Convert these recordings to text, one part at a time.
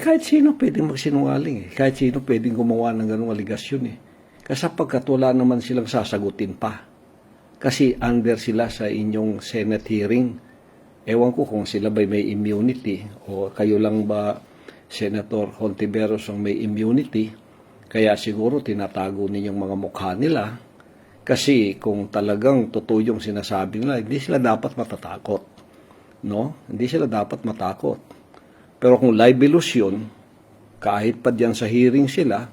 kahit sino pwedeng magsinungaling eh. Kahit sino pwedeng gumawa ng ganung aligasyon eh. Kasi sapagkat wala naman silang sasagutin pa. Kasi under sila sa inyong Senate hearing. Ewan ko kung sila ba may immunity o kayo lang ba Senator Hontiveros ang may immunity. Kaya siguro tinatago ninyong mga mukha nila. Kasi kung talagang totoo yung sinasabi nila, hindi sila dapat matatakot. No? Hindi sila dapat matakot. Pero kung libelous yun, kahit pa diyan sa hearing sila,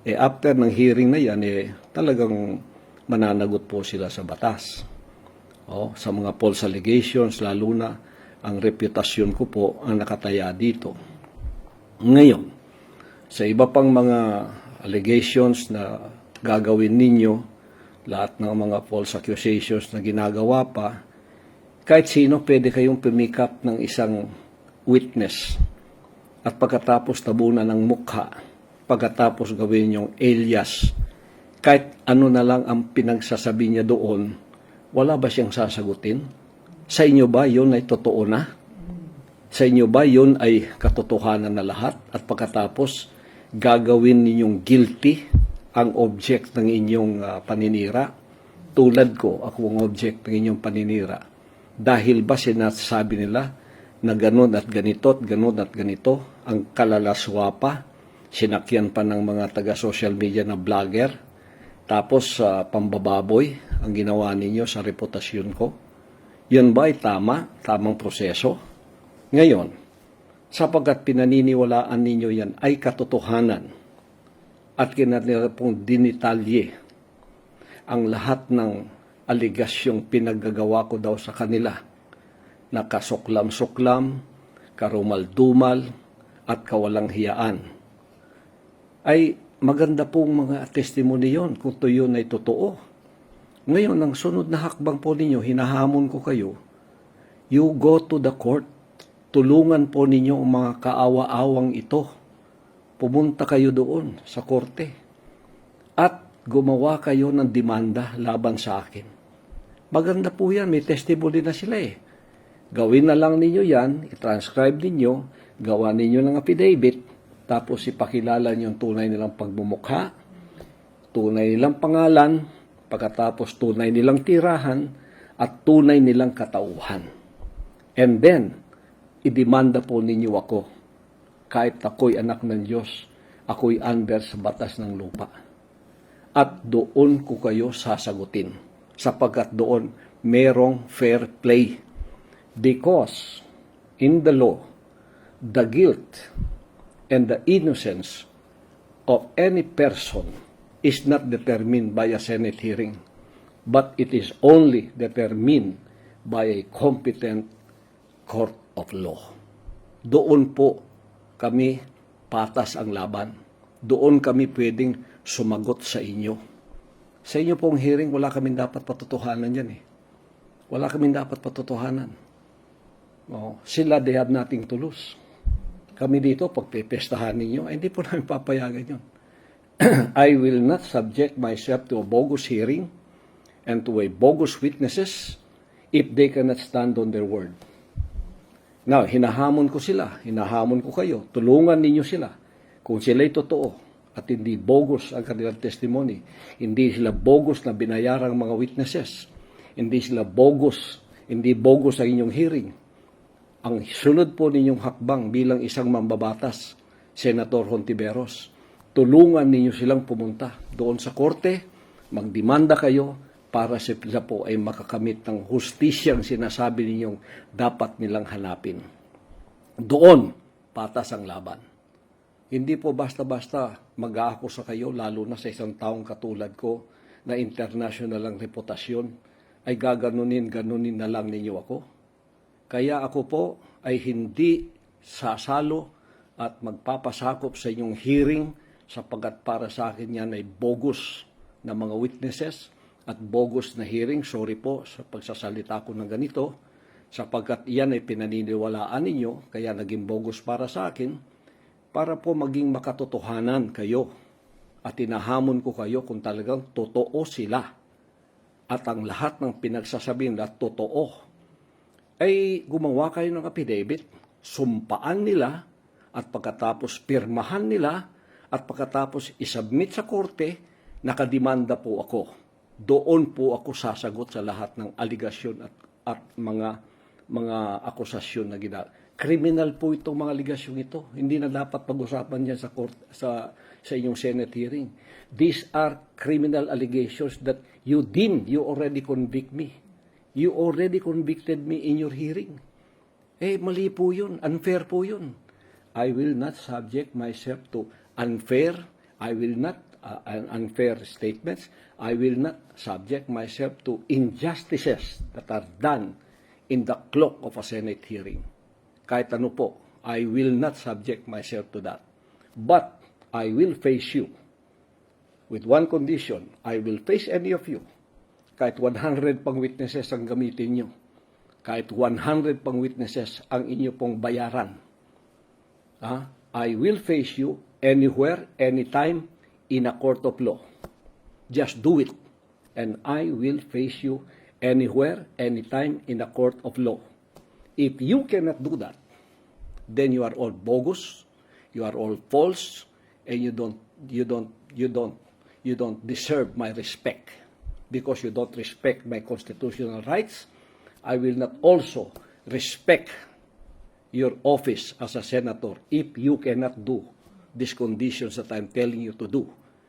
eh after ng hearing na yan, eh talagang mananagot po sila sa batas. O, sa mga false allegations, lalo na ang reputasyon ko po ang nakataya dito. Ngayon, sa iba pang mga allegations na gagawin ninyo, lahat ng mga false accusations na ginagawa pa, kahit sino pwede kayong pumikap ng isang witness at pagkatapos tabunan ng mukha, pagkatapos gawin yung alias, kahit ano na lang ang pinagsasabi niya doon, wala ba siyang sasagutin? Sa inyo ba yun ay totoo na? Sa inyo ba yun ay katotohanan na lahat? At pagkatapos, gagawin ninyong guilty ang object ng inyong ah, paninira? Tulad ko, ako ang object ng inyong paninira. Dahil ba sinasabi nila na ganun at ganito at ganun at ganito ang kalalaswa pa, sinakyan pa ng mga taga-social media na vlogger, tapos sa pambababoy ang ginawa ninyo sa reputasyon ko? Yun ba ay tama? Tamang proseso? Ngayon, sapagkat pinaniniwalaan ninyo yan ay katotohanan at kinanila pong dinitalye ang lahat ng aligasyong pinaggagawa ko daw sa kanila na kasuklam-suklam, karumal-dumal, at kawalang hiyaan. Ay maganda pong mga testimony yon kung to yun ay totoo. Ngayon, ang sunod na hakbang po ninyo, hinahamon ko kayo, you go to the court, tulungan po ninyo ang mga kaawa-awang ito. Pumunta kayo doon sa korte at gumawa kayo ng demanda laban sa akin. Maganda po yan, may testimony na sila eh. Gawin na lang ninyo yan, i-transcribe ninyo, gawa ninyo ng affidavit, tapos ipakilala niyo yung tunay nilang pagmumukha, tunay nilang pangalan, pagkatapos tunay nilang tirahan, at tunay nilang katauhan. And then, idemanda po ninyo ako, kahit ako'y anak ng Diyos, ako'y under sa batas ng lupa. At doon ko kayo sasagutin, sapagkat doon merong fair play. Because in the law, the guilt and the innocence of any person is not determined by a Senate hearing, but it is only determined by a competent court of law. Doon po kami patas ang laban. Doon kami pwedeng sumagot sa inyo. Sa inyo pong hearing, wala kaming dapat patotohanan yan eh. Wala kaming dapat patotohanan. Oh, sila, they have nothing. Kami dito, pagpipestahan ninyo, ay hindi po namin papayagan yun. I will not subject myself to a bogus hearing and to a bogus witnesses if they cannot stand on their word. Now, hinahamon ko sila, hinahamon ko kayo, tulungan ninyo sila. Kung sila'y totoo at hindi bogus ang kanilang testimony, hindi sila bogus na binayarang mga witnesses, hindi sila bogus, hindi bogus ang inyong hearing, ang sunod po ninyong hakbang bilang isang mambabatas, Senator Hontiveros, tulungan ninyo silang pumunta doon sa korte, magdemanda kayo para sila po ay makakamit ng hustisyang sinasabi ninyong dapat nilang hanapin. Doon, patas ang laban. Hindi po basta-basta mag-aako sa kayo, lalo na sa isang taong katulad ko na international ang reputasyon, ay gaganunin, ganunin na lang ninyo ako. Kaya ako po ay hindi sasalo at magpapasakop sa inyong hearing sapagkat para sa akin yan ay bogus na mga witnesses at bogus na hearing. Sorry po sa pagsasalita ko ng ganito sapagkat yan ay pinaniniwalaan ninyo kaya naging bogus para sa akin para po maging makatotohanan kayo at tinahamon ko kayo kung talagang totoo sila at ang lahat ng pinagsasabi nila totoo ay gumawa kayo ng affidavit, sumpaan nila at pagkatapos pirmahan nila at pagkatapos isubmit sa korte, nakadimanda po ako. Doon po ako sasagot sa lahat ng aligasyon at, at mga mga akusasyon na gina. Criminal po itong mga aligasyon ito. Hindi na dapat pag-usapan yan sa court, sa sa inyong Senate hearing. These are criminal allegations that you deem you already convict me. You already convicted me in your hearing. Eh, mali po yun. Unfair po yun. I will not subject myself to unfair, I will not, uh, un- unfair statements. I will not subject myself to injustices that are done in the clock of a Senate hearing. Kahit ano po, I will not subject myself to that. But I will face you with one condition. I will face any of you. Kahit 100 pang witnesses ang gamitin nyo. Kahit 100 pang witnesses ang inyo pong bayaran. Ah, I will face you anywhere, anytime, in a court of law. Just do it. And I will face you anywhere, anytime, in a court of law. If you cannot do that, then you are all bogus, you are all false, and you don't, you don't, you don't, you don't deserve my respect. Because you don't respect my constitutional rights, I will not also respect your office as a senator if you cannot do these conditions that I'm telling you to do.